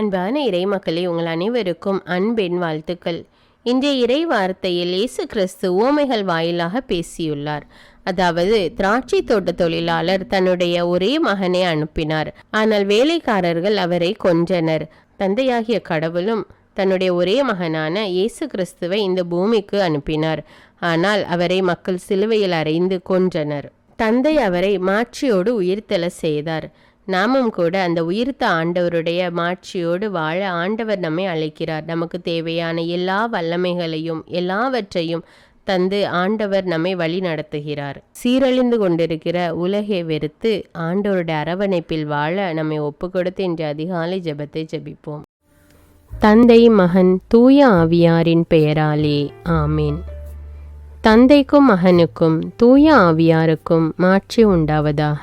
அன்பான இறைமக்களே உங்கள் அனைவருக்கும் அன்பின் வாழ்த்துக்கள். இன்றைய இறை வார்த்தையில் இயேசு கிறிஸ்து உவமைகள் வாயிலாக பேசியுள்ளார். அதாவது திராட்சை தோட்ட தொழிலாளர் தன்னுடைய ஒரே மகனை அனுப்பினார். ஆனால் வேலைக்காரர்கள் அவரை கொன்றனர். தந்தையாகிய கடவுளும் தன்னுடைய ஒரே மகனான இயேசு கிறிஸ்துவை இந்த பூமிக்கு அனுப்பினார். ஆனால் அவரை மக்கள் சிலுவையில் அறைந்து கொன்றனர். தந்தை அவரை மாட்சியோடு உயிர்த்தெழ செய்தார். நாமும் கூட அந்த உயிர்த்த ஆண்டவருடைய மாட்சியோடு வாழ ஆண்டவர் நம்மை அழைக்கிறார். நமக்கு தேவையான எல்லா வல்லமைகளையும் எல்லாவற்றையும் தந்து ஆண்டவர் நம்மை வழி நடத்துகிறார். சீரழிந்து கொண்டிருக்கிற உலகை வெறுத்து ஆண்டவருடைய அரவணைப்பில் வாழ நம்மை ஒப்பு கொடுத்து இன்று அதிகாலை ஜெபத்தை ஜெபிப்போம். தந்தை மகன் தூய ஆவியாரின் பெயராலே ஆமீன். தந்தைக்கும் மகனுக்கும் தூய ஆவியாருக்கும் மாட்சி உண்டாவதாக.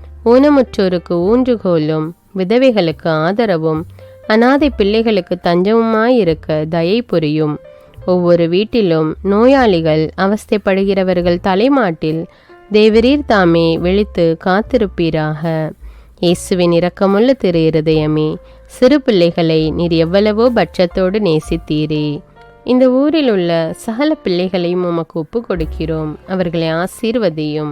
ஊனமுற்றோருக்கு ஊன்றுகோலும் விதவைகளுக்கு ஆதரவும் அனாதை பிள்ளைகளுக்கு தஞ்சமுமாயிருக்க தயை புரியும். ஒவ்வொரு வீட்டிலும் நோயாளிகள் அவஸ்தைப்படுகிறவர்கள் தலைமாட்டில் தேவரீர் தாமே விழித்து காத்திருப்பீராக. இயேசுவின் இரக்கமுள்ள திரு இருதயமே சிறு பிள்ளைகளை நீர் எவ்வளவோ பட்சத்தோடு நேசித்தீரே. இந்த ஊரில் உள்ள சகல பிள்ளைகளையும் உமக்கு ஒப்பு கொடுக்கிறோம் அவர்களை ஆசீர்வதியும்.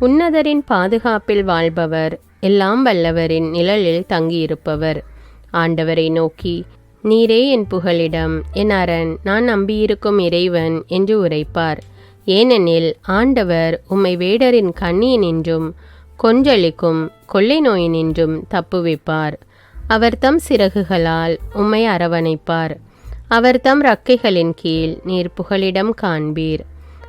உன்னதரின் பாதுகாப்பில் வாழ்பவர் எல்லாம் வல்லவரின் நிழலில் தங்கியிருப்பவர். ஆண்டவரை நோக்கி நீரே என் புகழிடம் என் அரண் நான் நம்பியிருக்கும் இறைவன் என்று உரைப்பார். ஏனெனில் ஆண்டவர் உம்மை வேடரின் கண்ணியினின்றும் கொஞ்சளிக்கும் கொள்ளை நோயினின்றும் தப்புவிப்பார் அவர் தம் சிறகுகளால் உம்மை அரவணைப்பார். அவர் தம் ரக்கைகளின் கீழ் நீர் புகலிடம் காண்பீர்.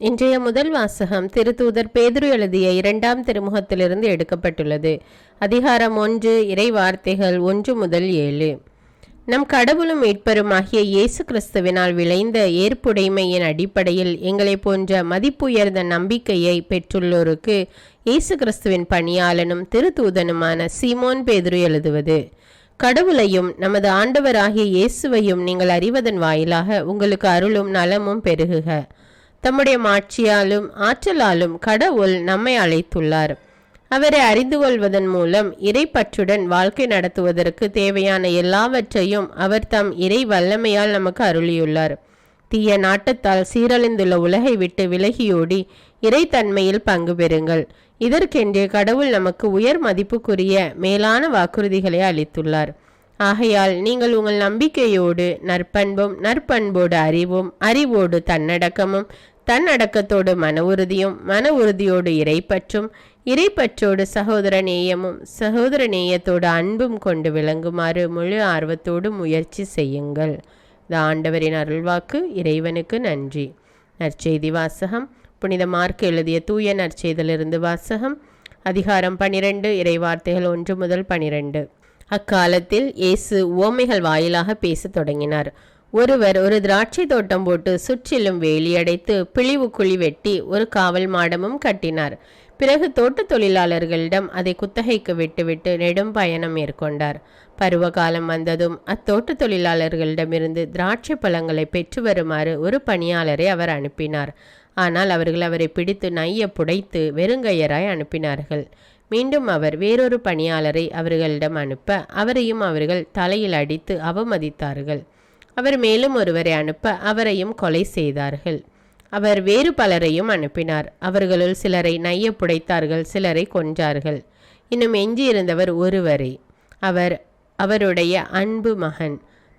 இன்றைய முதல் வாசகம் திருத்தூதர் பேதுரு எழுதிய இரண்டாம் திருமுகத்திலிருந்து எடுக்கப்பட்டுள்ளது. அதிகாரம் ஒன்று இறை வார்த்தைகள் ஒன்று முதல் ஏழு. நம் கடவுளும் மீட்பருமாகிய இயேசு கிறிஸ்துவினால் விளைந்த ஏற்புடைமையின் அடிப்படையில் எங்களை போன்ற மதிப்புயர்ந்த நம்பிக்கையை பெற்றுள்ளோருக்கு இயேசு கிறிஸ்துவின் பணியாளனும் திருத்தூதனுமான சீமோன் பேதுரு எழுதுவது. கடவுளையும் நமது ஆண்டவராகிய இயேசுவையும் நீங்கள் அறிவதன் வாயிலாக உங்களுக்கு அருளும் நலமும் பெருகுக. தம்முடைய மாட்சியாலும் ஆற்றலாலும் கடவுள் நம்மை அழைத்துள்ளார். அவரை அறிந்து கொள்வதன் மூலம் இறைப்பற்றுடன் வாழ்க்கை நடத்துவதற்கு தேவையான எல்லாவற்றையும் அவர் தம் இறை வல்லமையால் நமக்கு அருளியுள்ளார். தீய நாட்டத்தால் சீரழிந்துள்ள உலகை விட்டு விலகியோடி இறைத்தன்மையில் பங்கு பெறுங்கள். இதற்கென்றே கடவுள் நமக்கு உயர் மதிப்புக்குரிய மேலான வாக்குறுதிகளை அளித்துள்ளார். ஆகையால் நீங்கள் உங்கள் நம்பிக்கையோடு நற்பண்பும் நற்பண்போடு அறிவும் அறிவோடு தன்னடக்கமும் தன்னடக்கத்தோடு மன உறுதியும் மன உறுதியோடு இறைப்பற்றும் இறைப்பற்றோடு சகோதர நேயமும் சகோதர நேயத்தோடு அன்பும் கொண்டு விளங்குமாறு முழு ஆர்வத்தோடு முயற்சி செய்யுங்கள். இந்த ஆண்டவரின் அருள்வாக்கு. இறைவனுக்கு நன்றி. நற்செய்தி வாசகம். புனித மார்க் எழுதிய தூய நற்செய்திலிருந்து வாசகம். அதிகாரம் பனிரெண்டு இறைவார்த்தைகள் ஒன்று முதல் பனிரெண்டு. அக்காலத்தில் இயேசு உவமைகள் வாயிலாக பேசத் தொடங்கினார். ஒருவர் ஒரு திராட்சை தோட்டம் போட்டு சுற்றிலும் வேலியடைத்து பிழிவு குழி வெட்டி ஒரு காவல் மாடமும் கட்டினார். பிறகு தோட்ட தொழிலாளர்களிடம் அதை குத்தகைக்கு விட்டுவிட்டு நெடும் பயணம் மேற்கொண்டார். பருவகாலம் வந்ததும் அத்தோட்ட தொழிலாளர்களிடமிருந்து திராட்சை பழங்களை பெற்று வருமாறு ஒரு பணியாளரை அவர் அனுப்பினார். ஆனால் அவர்கள் அவரை பிடித்து நைய புடைத்து வெறுங்கையராய் அனுப்பினார்கள். மீண்டும் அவர் வேறொரு பணியாளரை அவர்களிடம் அனுப்ப அவரையும் அவர்கள் தலையில் அடித்து அவமதித்தார்கள். அவர் மேலும் ஒருவரை அனுப்ப அவரையும் கொலை செய்தார்கள். அவர் வேறு பலரையும் அனுப்பினார். அவர்களுள் சிலரை நைய புடைத்தார்கள் சிலரை கொன்றார்கள். இன்னும் எஞ்சியிருந்தவர் ஒருவரே. அவர் அவருடைய அன்பு மகன்.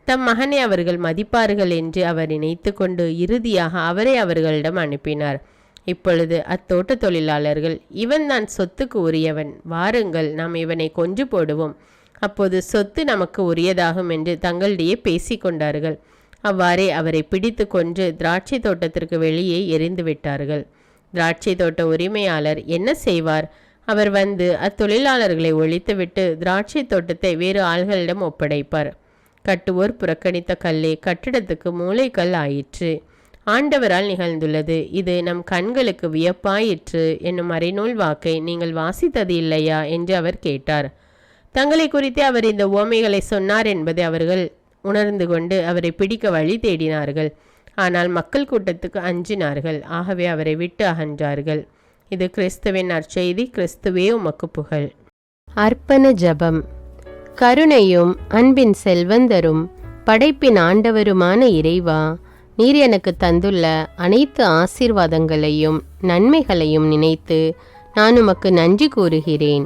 தம் மகனை அவர்கள் மதிப்பார்கள் என்று அவர் நினைத்து கொண்டு இறுதியாக அவரை அவர்களிடம் அனுப்பினார். இப்பொழுது அத்தோட்ட தொழிலாளர்கள் இவன் தான் சொத்துக்கு உரியவன். வாருங்கள் நாம் இவனை கொன்று போடுவோம். அப்போது சொத்து நமக்கு உரியதாகும் என்று தங்களிடையே பேசிக்கொண்டார்கள் அவ்வாறே அவரை பிடித்து கொன்று திராட்சை தோட்டத்திற்கு வெளியே எரிந்து விட்டார்கள். திராட்சை தோட்ட உரிமையாளர் என்ன செய்வார்? அவர் வந்து அத்தொழிலாளர்களை ஒழித்துவிட்டு திராட்சை தோட்டத்தை வேறு ஆள்களிடம் ஒப்படைப்பார். கட்டுவோர் புறக்கணித்த கல்லே கட்டிடத்துக்கு மூளைக்கல் ஆயிற்று. ஆண்டவரால் நிகழ்ந்துள்ளது. இது நம் கண்களுக்கு வியப்பாயிற்று. என்னும் மறைநூல் வாக்கை நீங்கள் வாசித்தது இல்லையா? என்று அவர் கேட்டார். தங்களை குறித்து அவர் இந்த உவமைகளை சொன்னார் என்பதை அவர்கள் உணர்ந்து கொண்டு அவரை பிடிக்க வழி தேடினார்கள். ஆனால் மக்கள் கூட்டத்துக்கு அஞ்சினார்கள். ஆகவே அவரை விட்டு அகன்றார்கள். இது கிறிஸ்துவின் நற்செய்தி. கிறிஸ்துவே உமக்கு புகழ். அர்ப்பண ஜபம். கருணையும் அன்பின் செல்வந்தரும் படைப்பின் ஆண்டவருமான இறைவா நீர் எனக்கு தந்துள்ள அனைத்து ஆசீர்வாதங்களையும் நன்மைகளையும் நினைத்து நான் உமக்கு நன்றி கூறுகிறேன்.